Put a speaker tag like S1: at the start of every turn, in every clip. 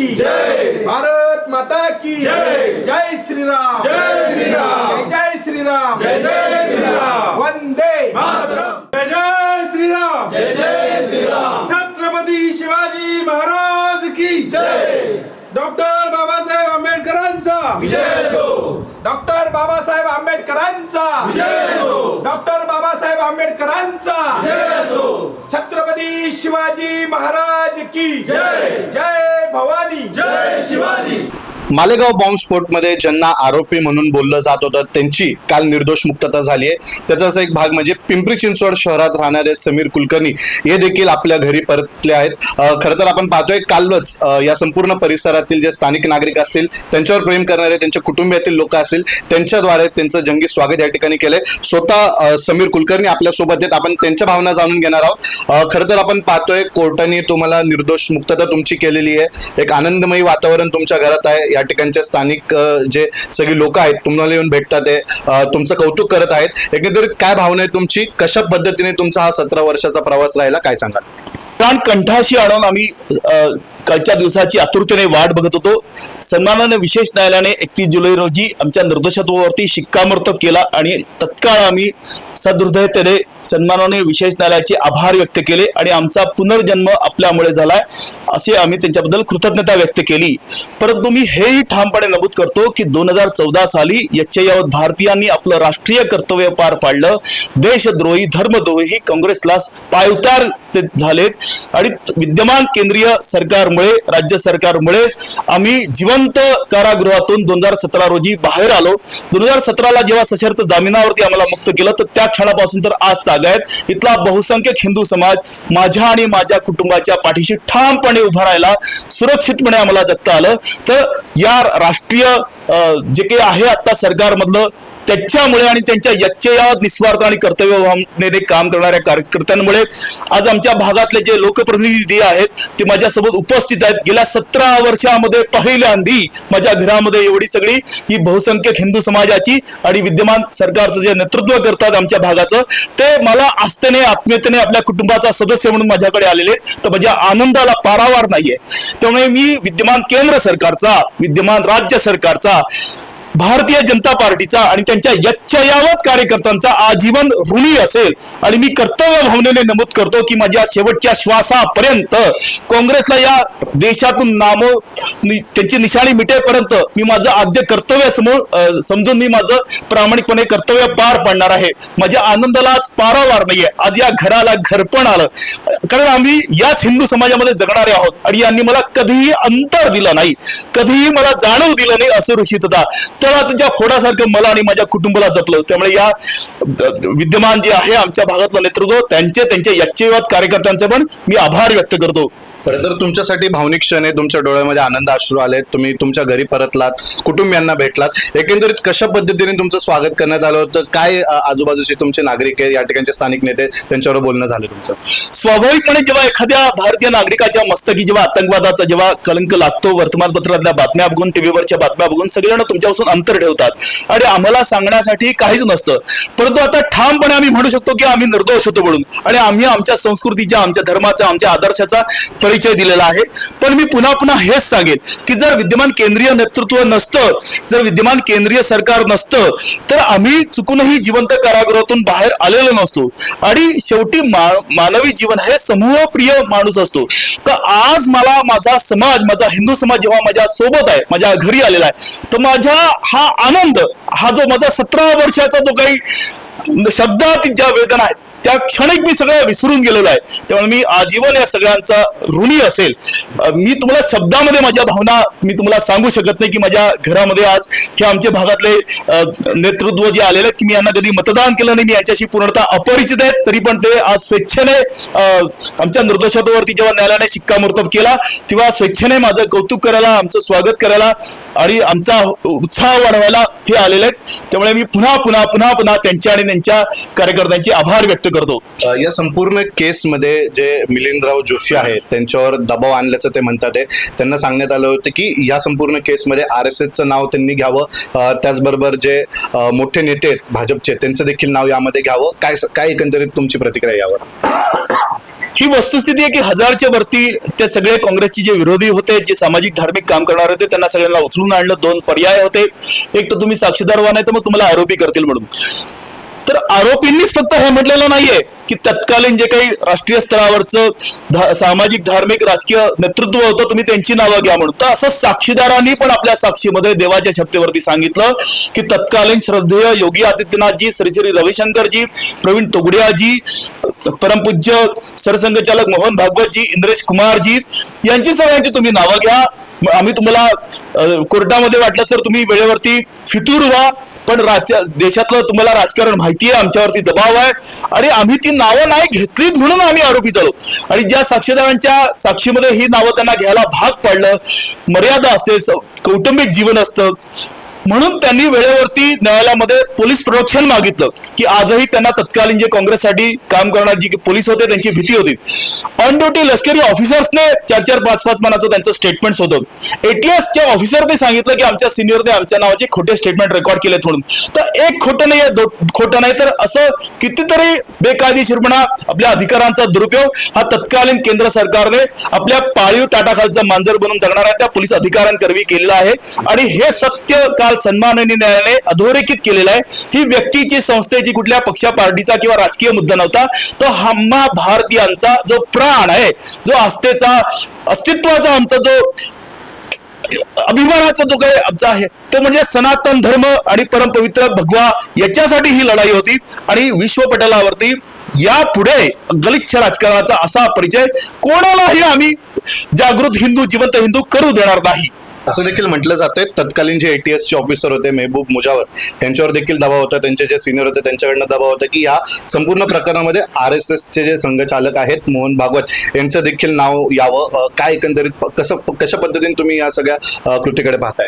S1: की
S2: जय.
S1: भारत माता की
S2: जय.
S1: जय श्रीराम।
S2: जय श्रीराम.
S1: जय श्रीराम।
S2: जय जय श्रीराम.
S1: वंदे
S2: मातरम.
S1: जय जय श्रीराम।
S2: जय जय श्रीराम।
S1: छत्रपती शिवाजी महाराज की
S2: जय।
S1: डॉक्टर बाबासाहेब आंबेडकरांचा।
S2: विजय असो।
S1: डॉक्टर बाबासाहेब आंबेडकरांचा।
S2: विजय असो।
S1: डॉक्टर बाबासाहेब आंबेडकरांचा।
S2: विजय असो।
S1: छत्रपती शिवाजी महाराज की
S2: जय.
S1: जय। भवानी।
S2: जय शिवाजी।
S3: मालेगाव बॉम्बस्फोटमध्ये ज्यांना आरोपी म्हणून बोललं जात होतं त्यांची काल निर्दोष मुक्तता झाली आहे. त्याचाच एक भाग म्हणजे पिंपरी चिंचवड शहरात राहणारे समीर कुलकर्णी हे देखील आपल्या घरी परतले आहेत. खरं तर आपण पाहतोय कालच या संपूर्ण परिसरातील जे स्थानिक नागरिक असतील त्यांच्यावर प्रेम करणारे त्यांच्या कुटुंबियातील लोक असतील त्यांच्याद्वारे त्यांचं जंगी स्वागत या ठिकाणी केलंय. स्वतः समीर कुलकर्णी आपल्यासोबत आहेत. आपण त्यांच्या भावना जाणून घेणार आहोत. खरं तर आपण पाहतोय कोर्टाने तुम्हाला निर्दोष मुक्तता तुमची केलेली आहे. एक आनंदमयी वातावरण तुमच्या घरात आहे. या ठिकाणच्या स्थानिक जे सगळी लोक आहेत तुम्हाला येऊन भेटतात ते तुमचं कौतुक करत आहेत. एकंदरीत काय भावना आहे तुमची? कशा पद्धतीने तुमचा हा सतरा वर्षाचा प्रवास राहिला? काय सांगाल?
S4: प्राण कंठाशी आणून आम्ही कालच्या दिवसाची आतुरतेने वाट बघत होतो. सन्मानाने विशेष न्यायालयाने एकतीस जुलै रोजी आमच्या निर्दोषत्वावरती शिक्कामोर्तब केला आणि तत्काळ आम्ही सदृदयतेने सन्मानाने विशेष न्यायालयाचे आभार व्यक्त केले आणि आमचा पुनर्जन्म आपल्यामुळे झालाय असे आम्ही त्यांच्याबद्दल कृतज्ञता व्यक्त केली. परंतु मी हेही ठामपणे नमूद करतो की दोन हजार चौदा साली यावत भारतीयांनी आपलं राष्ट्रीय कर्तव्य पार पाडलं. देशद्रोही धर्मद्रोही काँग्रेसला पायउतार झालेत आणि विद्यमान केंद्रीय सरकारमुळे राज्य सरकारमुळे आम्ही जिवंत कारागृहातून दोन हजार सतरा रोजी बाहेर आलो. दोन हजार सतराला जेव्हा सशर्त जामिनावरती आम्हाला मुक्त केलं तर त्या क्षणापासून तर आज तागायत इथला बहुसंख्यक हिंदू समाज माझ्या आणि माझ्या कुटुंबाच्या पाठीशी ठामपणे उभा राहिला सुरक्षितपणे आम्हाला जगता आलं. तर या राष्ट्रीय अं, जे काही आहे आता सरकारमधलं त्याच्यामुळे आणि त्यांच्या यच्चया निस्वार्थ आणि कर्तव्य भावनेने काम करणाऱ्या कार्यकर्त्यांमुळे आज आमच्या भागातले जे लोकप्रतिनिधी आहेत ते माझ्यासोबत उपस्थित आहेत. गेल्या सतरा वर्षामध्ये पहिल्यांदी माझ्या घरामध्ये एवढी सगळी ही बहुसंख्यक हिंदू समाजाची आणि विद्यमान सरकारचं जे नेतृत्व करतात आमच्या भागाचं ते मला आस्थेने आत्मीयतेने आपल्या कुटुंबाचा सदस्य म्हणून माझ्याकडे आलेले तर माझ्या आनंदाला पारावार नाहीये. त्यामुळे मी विद्यमान केंद्र सरकारचा विद्यमान राज्य सरकारचा भारतीय जनता पार्टीचा आणि त्यांच्या यच्चयावत कार्यकर्त्यांचा आजीवन ऋणी असेल. आणि मी कर्तव्य भावनेने नमूद करतो की माझ्या शेवटच्या श्वासापर्यंत काँग्रेसला या देशातून नाम त्यांची निशाणी मिटेपर्यंत मी माझं आद्य कर्तव्य समोर समजून मी माझं प्रामाणिकपणे कर्तव्य पार पाडणार आहे. माझ्या आनंदाला आज पारावार नाहीये. आज या घराला घरपण आलं. कारण आम्ही याच हिंदू समाजामध्ये जगणारे आहोत. आणि यांनी मला कधीही अंतर दिलं नाही. कधीही मला जाणव दिलं नाही असुरक्षितता त्याला त्यांच्या फोडासारखं मला आणि माझ्या कुटुंबाला जपलं. त्यामुळे या द- विद्यमान जे आहे आमच्या भागातलं नेतृत्व त्यांचे त्यांच्या यच्छेवाद कार्यकर्त्यांचे पण मी आभार व्यक्त करतो.
S3: खरं तर तुमच्यासाठी भावनिक क्षण आहे तुमच्या डोळ्यामध्ये आनंद अश्रू आले तुम्ही तुमच्या घरी परतलात कुटुंबियांना भेटलात. एकंदरीत कशा पद्धतीने तुमचं स्वागत करण्यात आलं होतं? काय अ, आजूबाजूचे तुमचे नागरिक आहे या ठिकाणचे स्थानिक नेते त्यांच्यावर बोलणं झालं तुमचं?
S4: स्वाभाविकपणे जेव्हा एखाद्या भारतीय नागरिकाच्या मस्तकी जेव्हा आतंकवादाचा जेव्हा कलंक लागतो वर्तमानपत्रातल्या बातम्या बघून टीव्हीवरच्या बातम्या बघून सगळेजण तुमच्यापासून अंतर ठेवतात. आणि आम्हाला सांगण्यासाठी काहीच नसतं. परंतु आता ठामपणे आम्ही म्हणू शकतो की आम्ही निर्दोष होतो म्हणून. आणि आम्ही आमच्या संस्कृतीच्या आमच्या धर्माचा आमच्या आदर्शाचा परिचय दिलेला आहे. पण मी पुन्हा पुन्हा हेच सांगेन की जर विद्यमान केंद्रीय नेतृत्व नसतं जर विद्यमान केंद्रीय सरकार नसतं तर आम्ही चुकूनही जिवंत कारागृहातून बाहेर आलेलो नसतो. आणि शेवटी मा- मानवी जीवन हे समूहप्रिय माणूस असतो. तर आज मला माझा समाज माझा हिंदू समाज जेव्हा माझ्या सोबत आहे माझ्या घरी आलेला आहे तर माझ्या हा आनंद हा जो माझा सतरा वर्षाचा जो काही शब्दात ज्या वेदना आहेत त्या क्षणिक मी सगळं विसरून गेलेलो आहे. त्यामुळे मी आजीवन या सगळ्यांचा ऋणी असेल. मी तुम्हाला शब्दामध्ये माझ्या भावना मी तुम्हाला सांगू शकत नाही की माझ्या घरामध्ये आज हे आमच्या भागातले नेतृत्व जे आलेले आहेत की मी यांना कधी मतदान केलं नाही मी यांच्याशी पूर्णतः अपरिचित आहेत तरी पण ते आज स्वेच्छेने आमच्या निर्दोषत्वावरती जेव्हा न्यायालयाने शिक्कामोर्तब केला तेव्हा स्वेच्छेने माझं कौतुक करायला आमचं स्वागत करायला आणि आमचा उत्साह वाढवायला ते आलेले आहेत. त्यामुळे मी पुन्हा पुन्हा पुन्हा पुन्हा त्यांच्या आणि त्यांच्या कार्यकर्त्यांचे आभार व्यक्त करतो.
S3: या संपूर्ण केसमध्ये जे मिलिंदराव जोशी आहेत त्यांच्यावर दबाव आणल्याचं ते म्हणतात आहे. त्यांना सांगण्यात आलं होतं की या संपूर्ण केसमध्ये आर एस एसचं नाव त्यांनी घ्यावं. त्याचबरोबर जे मोठे नेते आहेत भाजपचे त्यांचं देखील नाव यामध्ये घ्यावं. काय काय एकंदरीत तुमची प्रतिक्रिया यावर?
S4: ही वस्तुस्थिती आहे की हजारच्या वरती ते सगळे काँग्रेसचे जे विरोधी होते जे सामाजिक धार्मिक काम करणारे होते त्यांना सगळ्यांना उचलून आणलं दोन पर्याय होते. एक तर तुम्ही साक्षीदार व्हा नाही तर मग तुम्हाला आरोपी करतील म्हणून. तर आरोपींनीच फक्त हे म्हटलेलं नाहीये की तत्कालीन जे काही राष्ट्रीय स्तरावरचं धा- सामाजिक धार्मिक राजकीय नेतृत्व होतं तुम्ही त्यांची नावं घ्या म्हणून. तर असं साक्षीदारांनी पण आपल्या साक्षीमध्ये देवाच्या शब्देवरती सांगितलं की तत्कालीन श्रद्धेय योगी आदित्यनाथजी श्री श्री रविशंकरजी प्रवीण तोगडियाजी परमपूज्य सरसंघचालक मोहन भागवतजी इंद्रेश कुमारजी यांची सगळ्यांची तुम्ही नावं घ्या. आम्ही तुम्हाला कोर्टामध्ये वाटलं तर तुम्ही वेळेवरती फितूर व्हा. पण राज्य देशातलं तुम्हाला राजकारण माहिती आहे आमच्यावरती दबाव आहे. आणि आम्ही ती नावं नाही घेतलीत म्हणून आम्ही आरोपी झालो. आणि ज्या साक्षीदारांच्या साक्षीमध्ये ही नावं त्यांना घ्यायला भाग पडलं मर्यादा असते कौटुंबिक जीवन असतं म्हणून त्यांनी वेळेवरती न्यायालयामध्ये पोलीस प्रोटेक्शन मागितलं की आजही त्यांना तत्कालीन जे काँग्रेससाठी काम करणारे जे पोलीस होते त्यांची भीती होती. ऑन ड्युटी लष्करी ऑफिसर्सने चार चार पाच पाच मनाचं त्यांचं स्टेटमेंट होतं एटीएसच्या ऑफिसरने सांगितलं की आमच्या सिनियरने आमच्या नावाचे खोटे स्टेटमेंट रेकॉर्ड केलेत म्हणून. तर एक खोटं नाही खोटं नाही तर असं कितीतरी बेकायदेशीरपणा आपल्या अधिकारांचा दुरुपयोग हा तत्कालीन केंद्र सरकारने आपल्या पाळीव ताटाखालचा मांजर बनून जगणाऱ्या त्या पोलीस अधिकाऱ्यांकरवी केलेला आहे. आणि हे सत्य का काल सन्माननीय न्यायालयाने अधोरेखित केलेलं आहे. ती व्यक्तीची संस्थेची कुठल्या पक्षा पार्टीचा किंवा राजकीय मुद्दा नव्हता. तो हम्मा भारतीयांचा जो प्राण आहे जो आस्थेचा अस्तित्वाचा आमचा जो अभिमानाचा जो काही आमचा आहे तो म्हणजे सनातन धर्म आणि परमपवित्र भगवा याच्यासाठी ही लढाई होती. आणि विश्वपटलावरती या यापुढे गलिच्छ राजकारणाचा असा परिचय कोणालाही आम्ही जागृत हिंदू जिवंत हिंदू करू देणार नाही.
S3: असं देखील म्हटलं जातंय. तत्कालीन जे एटीएस चे ऑफिसर होते मेहबूब मुजावर त्यांच्यावर देखील दबाव होता. त्यांचे जे सिनियर होते त्यांच्याकडनं दबाव होता की या संपूर्ण प्रकरणामध्ये आर एस एसचे जे संघचालक आहेत मोहन भागवत यांचं देखील नाव यावं. काय एकंदरीत कसं कशा पद्धतीने तुम्ही या सगळ्या कृतीकडे पाहताय?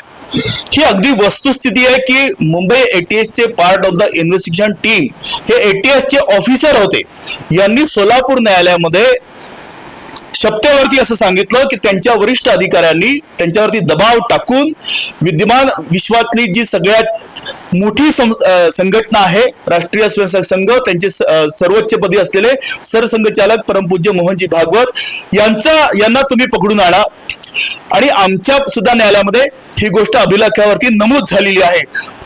S4: ही अगदी वस्तुस्थिती आहे की मुंबई एटीएस चे part of the investigation team हे एटीएस चे ऑफिसर होते यांनी सोलापूर न्यायालयामध्ये शपथेवरती असं सांगितलं की त्यांच्या वरिष्ठ अधिकाऱ्यांनी त्यांच्यावरती दबाव टाकून विद्यमान विश्वातली जी सगळ्यात मोठी सं- संघटना आहे राष्ट्रीय स्वयंसेवक संघ त्यांचे सर्वोच्च पदी असलेले सरसंघचालक परमपूज्य मोहनजी भागवत यांचा यांना तुम्ही पकडून आणा. आणि आमच्या सुद्धा न्यायालयामध्ये ही गोष्ट अभिलेखावरती नमूद झालेली आहे.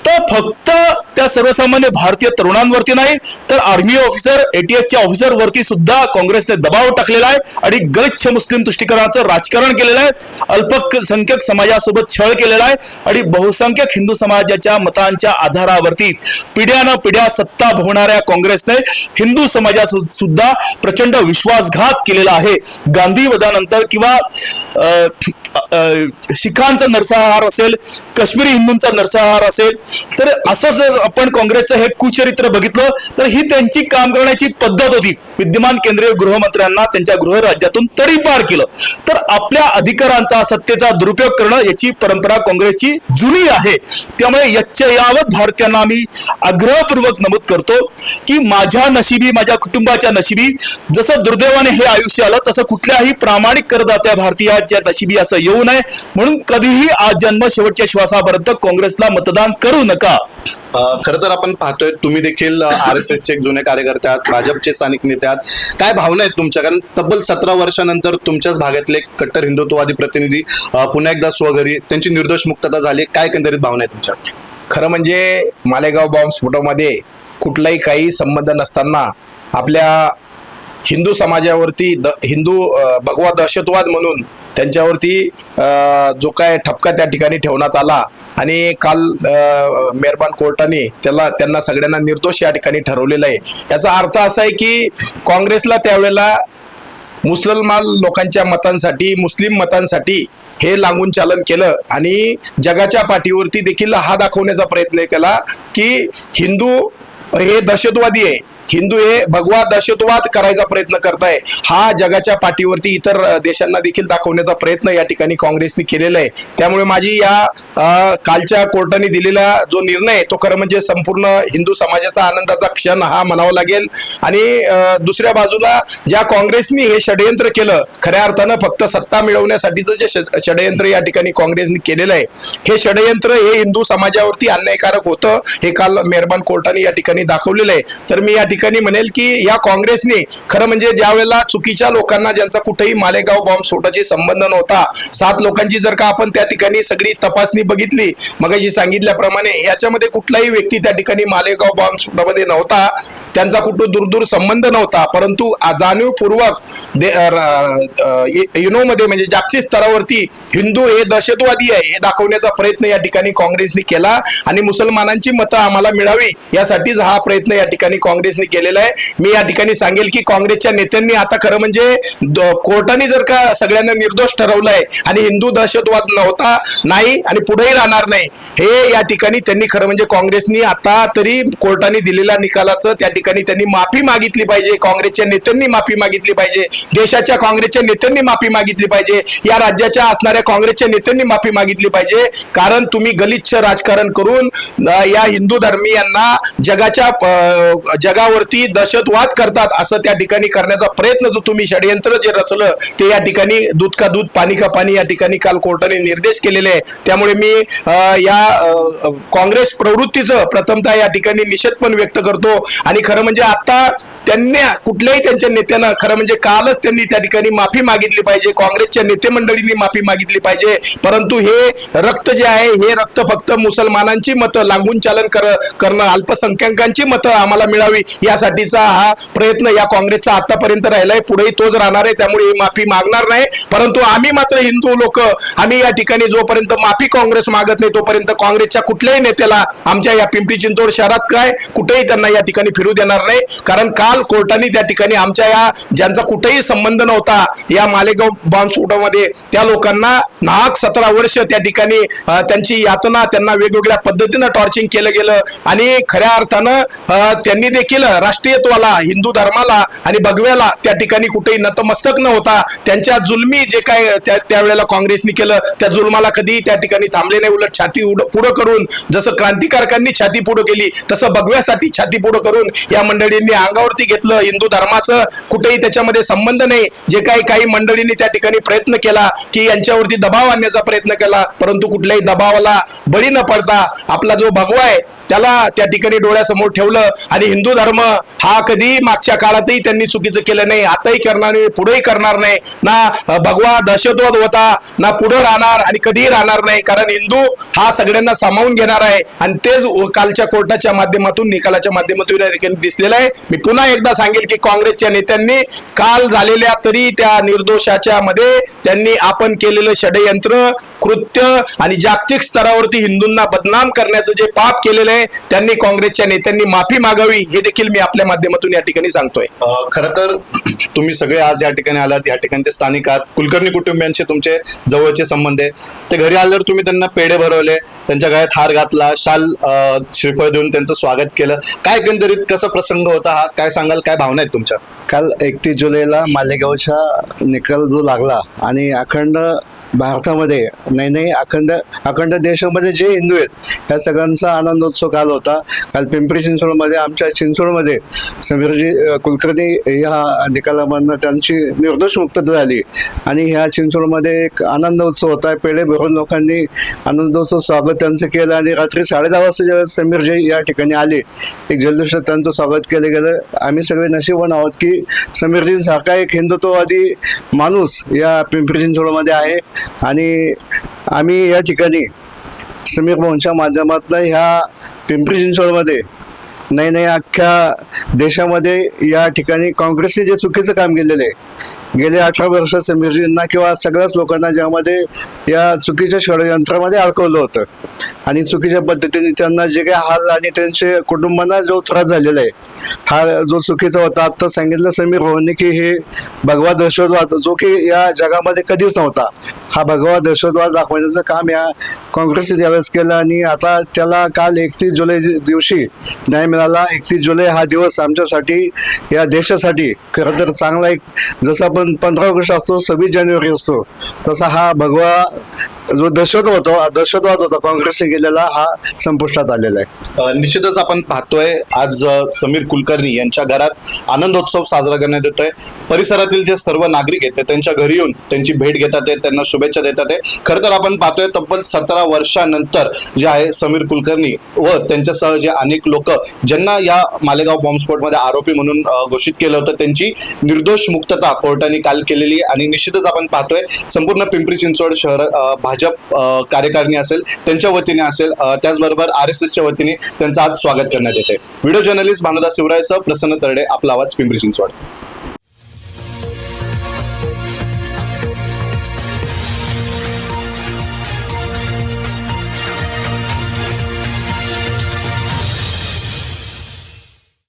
S4: तर फक्त त्या सर्वसामान्य भारतीय तरुणांवरती नाही तर आर्मी ऑफिसर एटीएसच्या ऑफिसर वरती सुद्धा काँग्रेसने दबाव टाकलेला आहे आणि गच्छ मुस्लिम तुष्टीकरणाचं राजकारण केलेलं आहे. अल्पसंख्यक समाजासोबत छळ केलेला आहे आणि बहुसंख्यक हिंदू समाजाच्या मतांच्या आधारावरती पिढ्यानं पिढ्या सत्ता भोवणाऱ्या काँग्रेसने हिंदू समाजात सुद्धा प्रचंड विश्वासघात केलेला आहे. गांधीवधानंतर किंवा शिखांचा नरसंहार असेल काश्मीरी हिंदूंचा नरसंहार असेल तर असं जर आपण काँग्रेसचं हे कुचरित्र बघितलं तर ही त्यांची काम करण्याची पद्धत होती. विद्यमान केंद्रीय गृहमंत्र्यांना त्यांच्या गृहराज्यातून तरी पार केलं. तर आपल्या अधिकारांचा सत्तेचा दुरुपयोग करणं याची परंपरा काँग्रेसची जुनी आहे. त्यामुळे याच्या यावत भारतीयांना मी आग्रहपूर्वक नमूद करतो की माझ्या नशिबी माझ्या कुटुंबाच्या नशिबी जसं दुर्दैवाने हे आयुष्य आलं तसं कुठल्याही प्रामाणिक करदात्या भारतीयाच्या नशिबी असं येऊ नये. म्हणून कधीही आज जन्म शेवटच्या श्वासापर्यंत काँग्रेसला मतदान करू नका.
S3: खरं तर आपण पाहतोय तुम्ही देखील आर एस एसचे एक जुने कार्यकर्ते आहात भाजपचे स्थानिक नेते आहात. काय भावना आहेत तुमच्या? कारण तब्बल सतरा वर्षानंतर तुमच्याच भागातले कट्टर हिंदुत्ववादी प्रतिनिधी पुन्हा एकदा स्वघरी त्यांची निर्दोष मुक्तता झाली काय एकंदरीत भावना आहे तुमच्या?
S5: खरं म्हणजे मालेगाव बॉम्ब स्फोटामध्ये कुठलाही काही संबंध नसताना आपल्या हिंदू समाजावरती द हिंदू भगवा दहशतवाद म्हणून त्यांच्यावरती जो काय ठपका त्या ठिकाणी ठेवण्यात आला आणि काल मेहरबान कोर्टाने त्याला त्यांना सगळ्यांना निर्दोष या ठिकाणी ठरवलेलं आहे. याचा अर्थ असा आहे की काँग्रेसला त्यावेळेला मुसलमान लोकांच्या मतांसाठी मुस्लिम मतांसाठी हे लागून चालन केलं आणि जगाच्या पाठीवरती देखील हा दाखवण्याचा प्रयत्न केला की हिंदू हे दहशतवादी आहे. हिंदू हे भगवा दहशतवाद करायचा प्रयत्न करताय. हा जगाच्या पाठीवरती इतर देशांना देखील दाखवण्याचा प्रयत्न या ठिकाणी काँग्रेसने केलेला आहे. त्यामुळे माझी या कालच्या कोर्टाने दिलेला जो निर्णय तो खरं म्हणजे संपूर्ण हिंदू समाजाचा आनंदाचा क्षण हा म्हणावा लागेल. आणि दुसऱ्या बाजूला ज्या काँग्रेसने हे षडयंत्र केलं खऱ्या अर्थानं फक्त सत्ता मिळवण्यासाठीचं जे षडयंत्र या ठिकाणी काँग्रेसने केलेलं आहे हे षडयंत्र हे हिंदू समाजावरती अन्यायकारक होतं हे काल मेहरबान कोर्टाने या ठिकाणी दाखवलेलं आहे. तर मी या ठिकाणी ठिकाणी म्हणेल की या काँग्रेसने खरं म्हणजे ज्या वेळेला चुकीच्या लोकांना ज्यांचा कुठेही मालेगाव बॉम्ब स्फोटाशी संबंध नव्हता सात लोकांची जर का आपण त्या ठिकाणी सगळी तपासणी बघितली मगाशी सांगितल्याप्रमाणे याच्यामध्ये कुठलाही व्यक्ती त्या ठिकाणी मालेगाव बॉम्ब स्फोटामध्ये नव्हता त्यांचा कुठं दूरदूर संबंध नव्हता परंतु जाणीवपूर्वक युनोमध्ये म्हणजे जागतिक स्तरावरती हिंदू हे दहशतवादी आहे हे दाखवण्याचा प्रयत्न या ठिकाणी काँग्रेसने केला आणि मुसलमानांची मतं आम्हाला मिळावी यासाठीच हा प्रयत्न या ठिकाणी काँग्रेसने केलेलं आहे. मी या ठिकाणी सांगेल की काँग्रेसच्या नेत्यांनी आता खरं म्हणजे कोर्टाने जर का सगळ्यांना निर्दोष ठरवलंय आणि हिंदू दहशतवाद नव्हता नाही आणि पुढेही राहणार नाही हे या ठिकाणी त्यांनी खरं म्हणजे काँग्रेसनी आता तरी कोर्टाने दिलेल्या निकालाचं त्या ठिकाणी त्यांनी माफी मागितली पाहिजे. काँग्रेसच्या नेत्यांनी माफी मागितली पाहिजे. देशाच्या काँग्रेसच्या नेत्यांनी माफी मागितली पाहिजे. या राज्याच्या असणाऱ्या काँग्रेसच्या नेत्यांनी माफी मागितली पाहिजे. कारण तुम्ही गलिच्छ राजकारण करून या हिंदू धर्मीयांना जगाच्या जगावर देशावरती दहशतवाद करतात असं त्या ठिकाणी करण्याचा प्रयत्न जो तुम्ही षडयंत्र जे रचलं ते या ठिकाणी दूध का दूध पाणी का पाणी या ठिकाणी काल कोर्टाने निर्देश केलेले आहे त्यामुळे मी या काँग्रेस प्रवृत्तीचं प्रथमतः या ठिकाणी निषेध पण व्यक्त करतो. आणि खरं म्हणजे आता त्यांना कुठल्याही त्यांच्या नेत्यानं खरं म्हणजे कालच त्यांनी त्या ठिकाणी माफी मागितली पाहिजे. काँग्रेसच्या नेते मंडळींनी माफी मागितली पाहिजे. परंतु हे रक्त जे आहे हे रक्त फक्त मुसलमानांची मतं लागून चालन कर करणं अल्पसंख्याकांची मतं आम्हाला मिळावी यासाठीचा हा प्रयत्न या काँग्रेसचा आतापर्यंत राहिलाय. पुढेही तोच राहणार आहे त्यामुळे ही माफी मागणार नाही. परंतु आम्ही मात्र हिंदू लोक आम्ही या ठिकाणी जोपर्यंत माफी काँग्रेस मागत नाही तोपर्यंत काँग्रेसच्या कुठल्याही नेत्याला आमच्या या पिंपरी चिंचवड शहरात काय कुठेही त्यांना या ठिकाणी फिरू देणार नाही. कारण काल कोर्टाने त्या ठिकाणी आमच्या या ज्यांचा कुठेही संबंध नव्हता या मालेगाव बॉम्बस्फोटामध्ये त्या लोकांना नाहक सतरा वर्ष त्या ठिकाणी त्यांची यातना त्यांना वेगवेगळ्या पद्धतीनं टॉर्चिंग केलं गेलं आणि खऱ्या अर्थानं त्यांनी देखील राष्ट्रीयत्वाला हिंदू धर्माला आणि भगव्याला त्या ठिकाणी कुठेही नतमस्तक न होता त्यांच्या जुलमी जे काय त्या त्यावेळेला काँग्रेसने केलं त्या जुलमाला कधी त्या ठिकाणी थांबले नाही उलट छाती उड- पुढं करून जसं क्रांतिकारकांनी छाती पुढं केली तसं भगव्यासाठी छाती पुढं करून या मंडळींनी अंगावरती घेतलं. हिंदू धर्माचं कुठेही त्याच्यामध्ये संबंध नाही. जे काही काही मंडळींनी त्या ठिकाणी प्रयत्न केला की यांच्यावरती दबाव आणण्याचा प्रयत्न केला. परंतु कुठल्याही दबावाला बळी न पडता आपला जो भगवा आहे त्याला त्या ठिकाणी डोळ्यासमोर ठेवलं. आणि हिंदू धर्म हा कधी मागच्या काळातही त्यांनी चुकीचं केलं नाही. आताही करणार नाही पुढेही करणार नाही. ना भगवा दहशतवाद होता ना पुढे राहणार आणि कधीही राहणार नाही. कारण हिंदू हा सगळ्यांना सामावून घेणार आहे. आणि तेच कालच्या कोर्टाच्या माध्यमातून निकालाच्या माध्यमातून या ठिकाणी दिसलेलं आहे. मी पुन्हा एकदा सांगेल की काँग्रेसच्या नेत्यांनी काल झालेल्या तरी त्या निर्दोषाच्या मध्ये त्यांनी आपण केलेलं षडयंत्र कृत्य आणि जागतिक स्तरावरती हिंदूंना बदनाम करण्याचं जे पाप केलेलं आहे त्यांनी काँग्रेसच्या नेत्यांनी माफी मागावी हे देखील मी आपल्या माध्यमातून या ठिकाणी सांगतोय.
S3: खर तर तुम्ही सगळे आज या ठिकाणी आलात या ठिकाणचे स्थानिक आहात. कुलकर्णी कुटुंबियांचे तुमचे जवळचे संबंध आहे. ते घरी आल्यावर तुम्ही त्यांना पेढे भरवले त्यांच्या गळ्यात हार घातला शाल श्रीफळ देऊन त्यांचं स्वागत केलं. काय एकंदरीत कसा प्रसंग होता हा? काय सांगाल काय भावना आहेत तुमच्या?
S6: काल एकतीस जुलैला मालेगावचा निकाल जो लागला आणि अखंड भारतामध्ये नाही नाही अखंड अखंड देशामध्ये जे हिंदू आहेत या सगळ्यांचा आनंदोत्सव काल होता. काल पिंपरी चिंचवडमध्ये आमच्या चिंचवडमध्ये समीरजी कुलकर्णी ह्या निकालामधनं त्यांची निर्दोष मुक्तता झाली. आणि ह्या चिंचवडमध्ये एक आनंद उत्सव होता. पेढे भरून लोकांनी आनंदोत्सव स्वागत त्यांचं केलं आणि रात्री साडेदहा वाजता जेव्हा समीरजी या ठिकाणी आले एक जल्लोषात त्यांचं स्वागत केलं गेलं. आम्ही सगळे नशीबवान आहोत की समीरजींसारखा एक हिंदुत्ववादी माणूस या पिंपरी चिंचवडमध्ये आहे. आणि आम्ही या ठिकाणी समीर भाऊंच्या माध्यमातून ह्या पिंपरी चिंचवडमध्ये नाही नाही अख्ख्या देशामध्ये या ठिकाणी काँग्रेसने जे चुकीचं काम केलेलं आहे गेले अठरा वर्ष समीरजींना किंवा सगळ्याच लोकांना ज्यामध्ये या चुकीच्या षडयंत्रामध्ये अडकवलं होतं. आणि चुकीच्या पद्धतीने त्यांना जे काही हाल आणि त्यांच्या कुटुंबांना जो त्रास झालेला आहे हा जो चुकीचा होता आत्ता सांगितलं समीर भाऊंनी की हे भगवा दहशतवाद जो की या जगामध्ये कधीच नव्हता हा भगवा दहशतवाद दाखवण्याचं काम या काँग्रेसने त्यावेळेस केलं आणि आता त्याला काल एकतीस जुलै दिवशी न्याय मिळाला. एकतीस जुलै हा दिवस आमच्यासाठी या देशासाठी खरं तर चांगला एक जसं आपण पंधरा ऑगस्ट असतो सव्वीस जानेवारी असतो तसा हा भगवा जो दहशत होता दहशतवाद होता काँग्रेसने गेलेला हा संपुष्टात आलेला आहे.
S3: निश्चितच आपण पाहतोय आज समीर कुलकर्णी यांच्या घरात आनंदोत्सव साजरा करण्यात येतोय. परिसरातील जे सर्व नागरिक आहेत ते त्यांच्या घरी येऊन त्यांची भेट घेतात त्यांना शुभेच्छा देतात. आहे खरं तर आपण पाहतोय तब्बल सतरा वर्षानंतर जे आहे समीर कुलकर्णी व त्यांच्यासह जे अनेक लोक ज्यांना या मालेगाव बॉम्बस्फोटमध्ये आरोपी म्हणून घोषित केलं होतं त्यांची निर्दोष मुक्तता कोर्टाने काल केलेली आणि निश्चितच आपण पाहतोय संपूर्ण पिंपरी चिंचवड शहर भाजप कार्यकारिणी असेल त्यांच्या वतीने असेल त्याचबरोबर आर एस एसच्या वतीने त्यांचं आज स्वागत करण्यात येते व्हिडिओ जर्नलिस्ट भानुदास शिवरायसह प्रसन्न तरडे आपला आवाज पिंपरी चिंचवड.